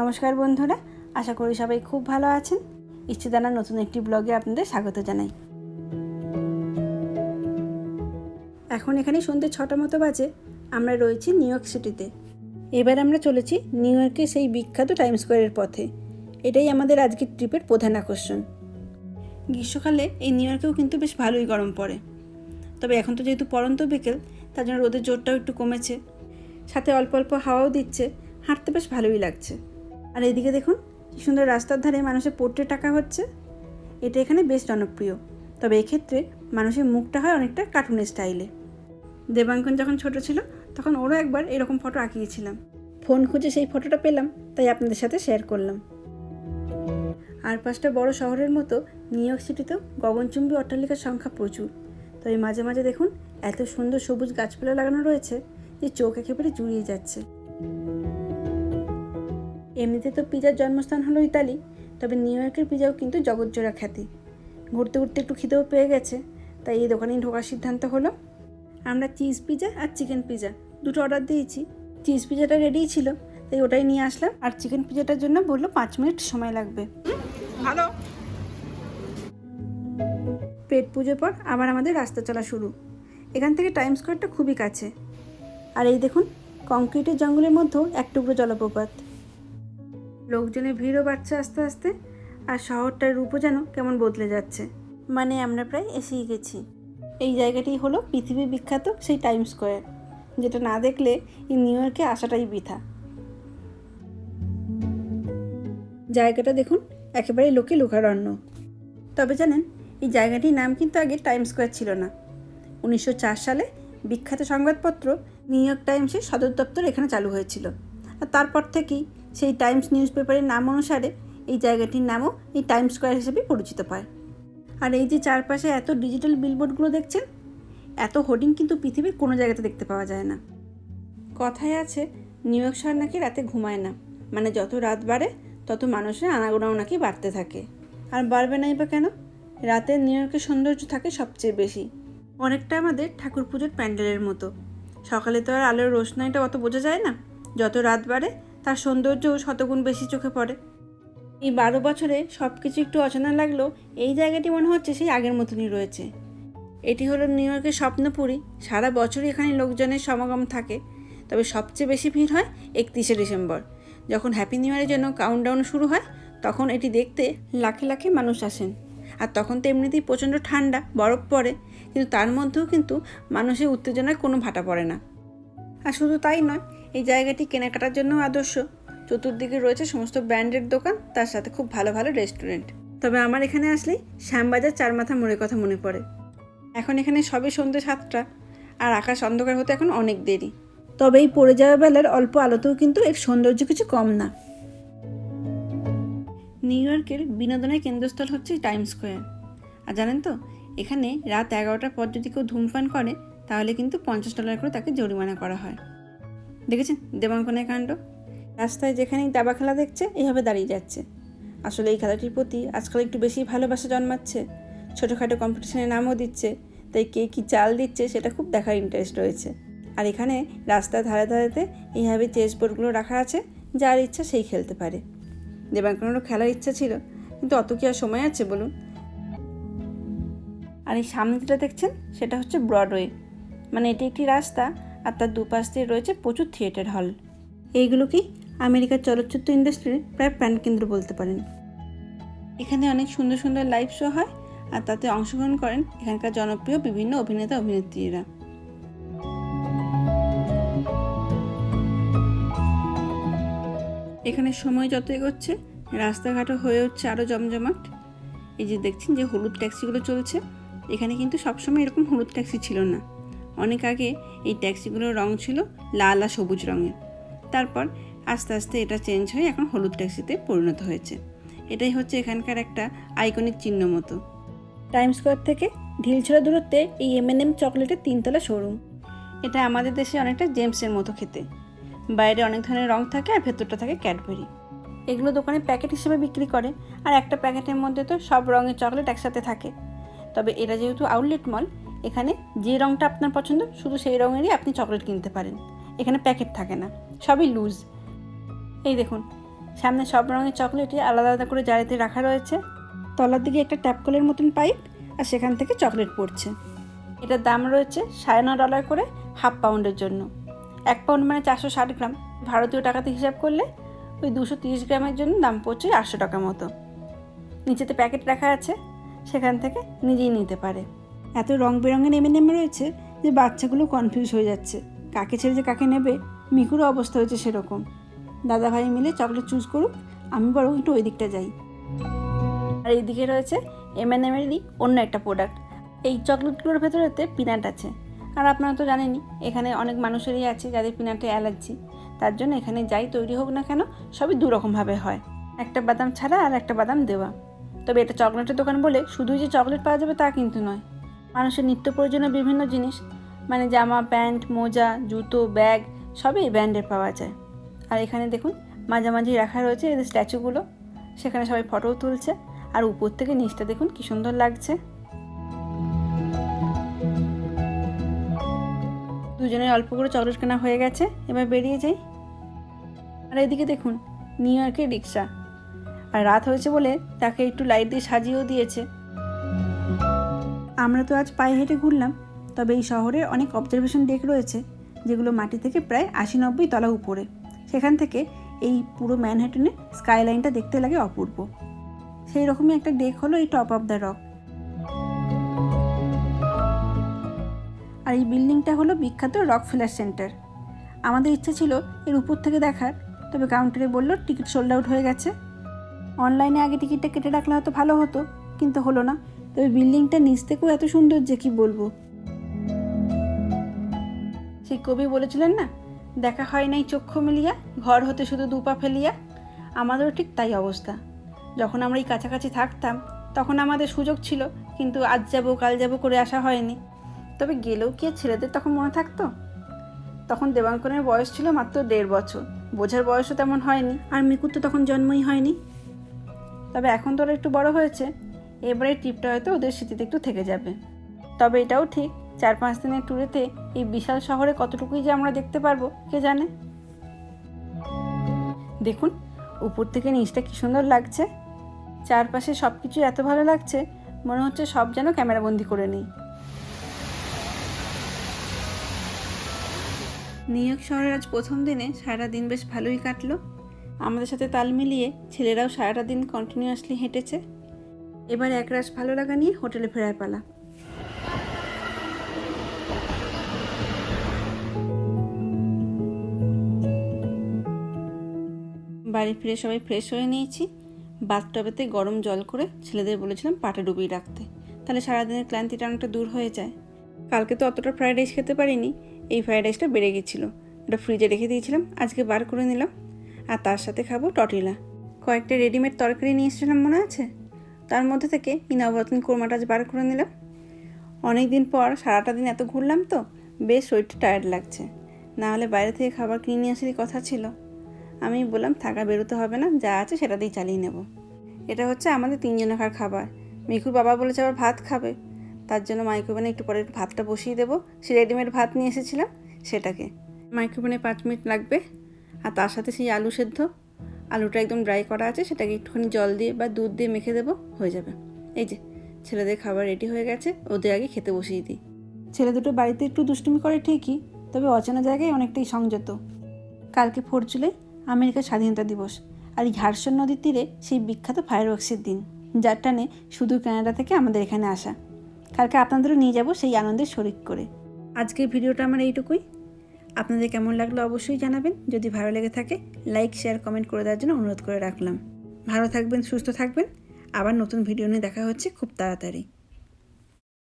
নমস্কার বন্ধুরা, আশা করি সবাই খুব ভালো আছেন। ইচ্ছেদানার নতুন একটি ব্লগে আপনাদের স্বাগত জানাই। এখন এখানে সন্ধ্যে ছটা মতো বাজে, আমরা রয়েছি নিউ ইয়র্ক সিটিতে। এবার আমরা চলেছি নিউ ইয়র্কের সেই বিখ্যাত টাইম স্কোয়ারের পথে। এটাই আমাদের আজকের ট্রিপের প্রধান আকর্ষণ। গ্রীষ্মকালে এই নিউ ইয়র্কেও কিন্তু বেশ ভালোই গরম পড়ে। তবে এখন তো যেহেতু পরন্ত বিকেল, তার জন্য রোদের জোরটাও একটু কমেছে। সাথে অল্প অল্প হাওয়াও দিচ্ছে, হাঁটতে বেশ ভালোই লাগছে। আর এদিকে দেখুন, কি সুন্দর রাস্তার ধারে মানুষের পোর্ট্রেট টাকা হচ্ছে। এটা এখানে বেশ জনপ্রিয়। তবে এক্ষেত্রে মানুষের মুখটা হয় অনেকটা কার্টুনের স্টাইলে দেবাঙ্কন যখন ছোট ছিল, তখন ওরও একবার এরকম ফটো আঁকিয়েছিলাম। ফোন খুঁজে সেই ফটোটা পেলাম, তাই আপনাদের সাথে শেয়ার করলাম। আর পাঁচটা বড় শহরের মতো নিউ ইয়র্ক সিটিতেও গগনচুম্বী অট্টালিকার সংখ্যা প্রচুর। তবে মাঝে মাঝে দেখুন, এত সুন্দর সবুজ গাছপালা লাগানো রয়েছে যে চোখ একেবারে জুড়িয়ে যাচ্ছে। এমনিতে তো পিজার জন্মস্থান হলো ইতালি তবে নিউ ইয়র্কের পিজাও কিন্তু জগৎজোড়া খ্যাতি। ঘুরতে ঘুরতে একটু খিদেও পেয়ে গেছে তাই এই দোকানেই ঢোকার সিদ্ধান্ত হলো। আমরা চিজ পিজা আর চিকেন পিজা দুটো অর্ডার দিয়েছি। চিজ পিজাটা রেডিই ছিল তাই ওটাই নিয়ে আসলাম। আর চিকেন পিজাটার জন্য বলল পাঁচ মিনিট সময় লাগবে। ভালো। পেট পুজোর পর আবার আমাদের রাস্তা চলা শুরু। এখান থেকে টাইম স্কোয়ারটা খুবই কাছে। আর এই দেখুন কংক্রিটের জঙ্গলের মধ্যেও এক টুকরো জলপ্রপাত। লোকজনের ভিড়ও বাড়ছে আস্তে আস্তে, আর শহরটার রূপও যেন কেমন বদলে যাচ্ছে। মানে আমরা প্রায় এসেই গেছি। এই জায়গাটি হলো পৃথিবী বিখ্যাত সেই টাইম স্কোয়ার, যেটা না দেখলে এই নিউ ইয়র্কে আসাটাই বৃথা। জায়গাটা দেখুন, একেবারে লোকে লোকারণ্য। তবে জানেন, এই জায়গাটির নাম কিন্তু আগে টাইম স্কোয়ার ছিল না। উনিশশো চার সালে বিখ্যাত সংবাদপত্র নিউ ইয়র্ক টাইমসের সদর দপ্তর এখানে চালু হয়েছিল। তারপর থেকেই সেই টাইমস নিউজ পেপারের নাম অনুসারে এই জায়গাটির নামও এই টাইম স্কোয়ার হিসেবে পরিচিত পায়। আর এই যে চারপাশে এত ডিজিটাল বিলবোর্ডগুলো দেখছেন, এত হোর্ডিং কিন্তু পৃথিবীর কোনো জায়গাতে দেখতে পাওয়া যায় না। কথায় আছে, নিউ ইয়র্ক শহর নাকি রাতে ঘুমায় না। মানে যত রাত বাড়ে, তত মানুষের আনাগোনাও নাকি বাড়তে থাকে। আর বাড়বে নাই বা কেন? রাতে নিউ ইয়র্কের সৌন্দর্য থাকে সবচেয়ে বেশি। অনেকটা আমাদের ঠাকুর পুজোর প্যান্ডেলের মতো। সকালে তো আর আলোর রোশনাইটা অত বোঝা যায় না। যত রাত বাড়ে, তার সৌন্দর্যও শতগুণ বেশি চোখে পড়ে। এই বারো বছরে সব কিছু একটু অচেনা লাগলেও এই জায়গাটি মনে হচ্ছে সেই আগের মতনই রয়েছে। এটি হলো নিউ ইয়র্কের স্বপ্নপুরী। সারা বছরই এখানে লোকজনের সমাগম থাকে। তবে সবচেয়ে বেশি ভিড় হয় একত্রিশে ডিসেম্বর। যখন হ্যাপি নিউ ইয়ারের জন্য কাউন্টডাউন শুরু হয়, তখন এটি দেখতে লাখে লাখে মানুষ আসেন। আর তখন তো এমনিতেই প্রচণ্ড ঠান্ডা, বরফ পড়ে, কিন্তু তার মধ্যেও কিন্তু মানুষের উত্তেজনায় কোনো ভাটা পড়ে না। আর শুধু তাই নয় এই জায়গাটি কেনাকাটার জন্য আদর্শ। চতুর্দিকে রয়েছে সমস্ত ব্র্যান্ডের দোকান, তার সাথে খুব ভালো ভালো রেস্টুরেন্ট। তবে আমার এখানে আসলেই শ্যামবাজার চার মাথা মোড়ের কথা মনে পড়ে। এখন এখানে সবে সন্ধ্যে সাতটা, আর আকাশ অন্ধকার হতে এখন অনেক দেরি। তবে এই পড়ে যাওয়া বেলার অল্প আলোতেও কিন্তু এর সৌন্দর্য কিছু কম না। নিউ ইয়র্কের বিনোদনের কেন্দ্রস্থল হচ্ছে টাইম স্কোয়ার। আর জানেন তো, এখানে রাত এগারোটার পর যদি কেউ ধূমপান করে, তাহলে কিন্তু পঞ্চাশ ডলার করে তাকে জরিমানা করা হয়। দেখেছেন? দেবাঙ্কনের কাণ্ড? রাস্তায় যেখানেই দাবা খেলা দেখছে, এইভাবে দাঁড়িয়ে যাচ্ছে। আসলে এই খেলাটির প্রতি আজকাল একটু বেশি ভালোবাসা জন্মাচ্ছে। ছোটোখাটো কম্পিটিশনের নামও দিচ্ছে। তাই কে কী চাল দিচ্ছে, সেটা খুব দেখার ইন্টারেস্ট রয়েছে। আর এখানে রাস্তার ধারে ধারেতে এইভাবে চেস বোর্ডগুলো রাখা আছে, যার ইচ্ছা সেই খেলতে পারে। দেবাঙ্কনেরও খেলার ইচ্ছা ছিল, কিন্তু অত কি আর সময় আছে বলুন? আর এই সামনে যেটা দেখছেন, সেটা হচ্ছে ব্রডওয়ে মানে এটি একটি রাস্তা আর তার দুপাশ দিয়ে রয়েছে প্রচুর থিয়েটার হল। এইগুলো কি আমেরিকার চলচ্চিত্র ইন্ডাস্ট্রির প্রায় প্রাণকেন্দ্র বলতে পারেন। এখানে অনেক সুন্দর সুন্দর লাইভ শো হয় আর তাতে অংশগ্রহণ করেন এখানকার জনপ্রিয় বিভিন্ন অভিনেতা অভিনেত্রীরা। এখানে সময় যত এগোচ্ছে, রাস্তাঘাটও হয়ে উঠছে আরও জমজমাট। এই যে দেখছেন যে হলুদ ট্যাক্সিগুলো চলছে, এখানে কিন্তু সবসময় এরকম হলুদ ট্যাক্সি ছিল না। অনেক আগে এই ট্যাক্সিগুলোর রং ছিল লাল আর সবুজ রঙের। তারপর আস্তে আস্তে এটা চেঞ্জ হয়ে এখন হলুদ ট্যাক্সিতে পরিণত হয়েছে। এটাই হচ্ছে এখানকার একটা আইকনিক চিহ্ন মতো। টাইম স্কোয়ার থেকে ঢিলছড়া দূরত্বে এই এম এন এম চকলেটের তিনতলা শোরুম এটা আমাদের দেশে অনেকটা জেমসের মতো খেতে। বাইরে অনেক ধরনের রং থাকে আর ভেতরটা থাকে ক্যাডবেরি এগুলো দোকানে প্যাকেট হিসেবে বিক্রি করে আর একটা প্যাকেটের মধ্যে তো সব রঙের চকলেট একসাথে থাকে। তবে এটা যেহেতু আউটলেট মল এখানে যে রঙটা আপনার পছন্দ, শুধু সেই রঙেরই আপনি চকলেট কিনতে পারেন। এখানে প্যাকেট থাকে না, সবই লুজ এই দেখুন, সামনে সব রঙের চকলেটই আলাদা আলাদা করে জারিতে রাখা রয়েছে। তলার দিকে একটা ট্যাপকলের মতন পাইপ আর সেখান থেকে চকলেট পড়ছে। এটার দাম রয়েছে সাড়ে ন ডলার করে হাফ পাউন্ডের জন্য। এক পাউন্ড মানে চারশো ষাট গ্রাম। ভারতীয় টাকাতে হিসাব করলে ওই দুশো তিরিশ গ্রামের জন্য দাম পড়ছে আটশো টাকা মতো। নিচেতে প্যাকেট রাখা আছে, সেখান থেকে নিজেই নিতে পারে। এত রং বেরঙের নেমে নেমে রয়েছে যে বাচ্চাগুলো কনফিউজ হয়ে যাচ্ছে। কাকে ছেড়ে যে কাকে নেবে? মিকুরও অবস্থা হয়েছে সেরকম। দাদা ভাই মিলে চকলেট চুজ করুক, আমি বরং একটু ওই দিকটা যাই। আর এইদিকে রয়েছে এমএনএমেরই অন্য একটা প্রোডাক্ট এই চকলেটগুলোর ভেতরেতে পিনাট আছে। আর আপনারা তো জানেনই, এখানে অনেক মানুষেরই আছে যাদের পিনাটে অ্যালার্জি তার জন্য এখানে যাই তৈরি হোক না কেন, সবই দুরকমভাবে হয়। একটা বাদাম ছাড়া আর একটা বাদাম দেওয়া। তবে এটা চকলেটের দোকান বলে শুধুই যে চকলেট পাওয়া যাবে তা কিন্তু নয়। মানুষের নিত্য প্রয়োজনীয় বিভিন্ন জিনিস মানে জামা, প্যান্ট, মোজা, জুতো, ব্যাগ, সবই ব্র্যান্ডের পাওয়া যায়। আর এখানে দেখুন, মাঝামাঝি রাখা রয়েছে এদের স্ট্যাচুগুলো। সেখানে সবাই ফটোও তুলছে। আর উপর থেকে নিচটা দেখুন, কি সুন্দর লাগছে। দুজনের অল্প করে চকলেট কেনা হয়ে গেছে। এবার বেরিয়ে যাই। আর এদিকে দেখুন, নিউ ইয়র্কের রিক্সা। আর রাত হয়েছে বলে তাকে একটু লাইট দিয়ে সাজিয়েও দিয়েছে। আমরা তো আজ পায়ে হেঁটে ঘুরলাম, তবে এই শহরে অনেক অবজারভেশন ডেক রয়েছে, যেগুলো মাটি থেকে প্রায় আশি নব্বই তলা উপরে। সেখান থেকে এই পুরো ম্যানহাটনে স্কাইলাইনটা দেখতে লাগে অপূর্ব। সেই রকমই একটা ডেক হলো এই টপ অফ দ্য রক আর এই বিল্ডিংটা হলো বিখ্যাত রক ফিলার সেন্টার আমাদের ইচ্ছা ছিল এর উপর থেকে দেখার, তবে কাউন্টারে বলল টিকিট সোল্ড আউট হয়ে গেছে। অনলাইনে আগে টিকিটটা কেটে রাখলে হয়তো ভালো হতো, কিন্তু হলো না। তবে বিল্ডিংটা নিচ থেকেও এত সুন্দর যে কি বলব? সেই কবি বলেছিলেন না, দেখা হয় নাই চক্ষু মিলিয়া, ঘর হতে শুধু দুপা ফেলিয়া। আমাদেরও ঠিক তাই অবস্থা। যখন আমরা এই কাছাকাছি থাকতাম, তখন আমাদের সুযোগ ছিল, কিন্তু আজ যাব, কাল যাব করে আসা হয়নি। তবে গেলেও কি ছেলেদের তখন মনে থাকতো? তখন দেবাঙ্কনের বয়স ছিল মাত্র দেড় বছর, বোঝার বয়সও তেমন হয়নি। আর মিকুর তো তখন জন্মই হয়নি। তবে এখন তো ওরা একটু বড় হয়েছে। এবারে ট্রিপটা হয়তো ওদের স্মৃতিতে একটু থেকে যাবে। তবে এটাও ঠিক, চার পাঁচ দিনের ট্যুরেতে এই বিশাল শহরে কতটুকুই যে আমরা দেখতে পারব, কে জানে? দেখুন, উপর থেকে নিচটা কি সুন্দর লাগছে। চারপাশে সব কিছু এত ভালো লাগছে, মনে হচ্ছে সব যেন ক্যামেরাবন্দি করে নিই। নিউ ইয়র্ক শহরের আজ প্রথম দিনে সারা দিন বেশ ভালোই কাটলো। আমাদের সাথে তাল মিলিয়ে ছেলেরাও সারাটা দিন কন্টিনিউয়াসলি হেঁটেছে। এবার একরাশ ভালো লাগা নিয়ে হোটেলে ফেরার পালা। বাড়ি ফিরে সবাই ফ্রেশ হয়ে নিয়েছি। বাথটবেতে গরম জল করে ছেলেদের বলেছিলাম পাটা ডুবিয়ে রাখতে। তাহলে সারাদিনের ক্লান্তিটা অনেকটা দূর হয়ে যায়। কালকে তো অতটা ফ্রাইড রাইস খেতে পারিনি। এই ফ্রাইড রাইসটা বেড়ে গেছিল। ওটা ফ্রিজে রেখে দিয়েছিলাম, আজকে বার করে নিলাম। আর তার সাথে খাব টটিলা কয়েকটা রেডিমেড তরকারি নিয়ে এসেছিলাম মনে আছে? তার মধ্যে থেকে এই নবরত্ন কোরমাটা বার করে নিলাম অনেক দিন পর সারাটা দিন এত ঘুরলাম তো, বেশ শরীরটা টায়ার্ড লাগছে। না হলে বাইরে থেকে খাবার কিনে নিয়ে আসারই কথা ছিল। আমি বললাম, থাকা বেরোতে হবে না, যা আছে সেটা দিয়েই চালিয়ে নেব। এটা হচ্ছে আমাদের তিনজনে তিনজনকার খাবার। মিকুর বাবা বলেছে আবার ভাত খাবে। তার জন্য মাইক্রোওভেনে একটু পরে ভাতটা বসিয়ে দেবো। সে রেডিমেড ভাত নিয়ে এসেছিলাম, সেটাকে। মাইক্রোওভেনে পাঁচ মিনিট লাগবে। আর তার সাথে সেই আলু সেদ্ধ। আলুটা একদম ড্রাই করা আছে, সেটাকে একটুখানি জল দিয়ে বা দুধ দিয়ে মেখে দেবো, হয়ে যাবে। এই যে, ছেলেদের খাবার রেডি হয়ে গেছে, ওদের আগে খেতে বসিয়ে দিই। ছেলে দুটো বাড়িতে একটু দুষ্টুমি করে ঠিকই, তবে অচেনা জায়গায় অনেকটাই সংযত। কালকে ফোর জুলাই আমেরিকার স্বাধীনতা দিবস, আর এই ঘাটসন নদীর তীরে সেই বিখ্যাত ফায়ারওয়ার্কসের দিন, যার টানে শুধু কানাডা থেকে আমাদের এখানে আসা। কালকে আপনাদেরও নিয়ে যাব সেই আনন্দের শরিক করে। আজকের ভিডিওটা আমার এইটুকুই। আপনাদের কেমন লাগল অবশ্যই জানাবেন। যদি ভালো লেগে থাকে লাইক শেয়ার কমেন্ট করে দেওয়ার জন্য অনুরোধ করে রাখলাম। ভালো থাকবেন, সুস্থ থাকবেন। আবার নতুন ভিডিও নিয়ে দেখা হচ্ছে খুব তাড়াতাড়ি।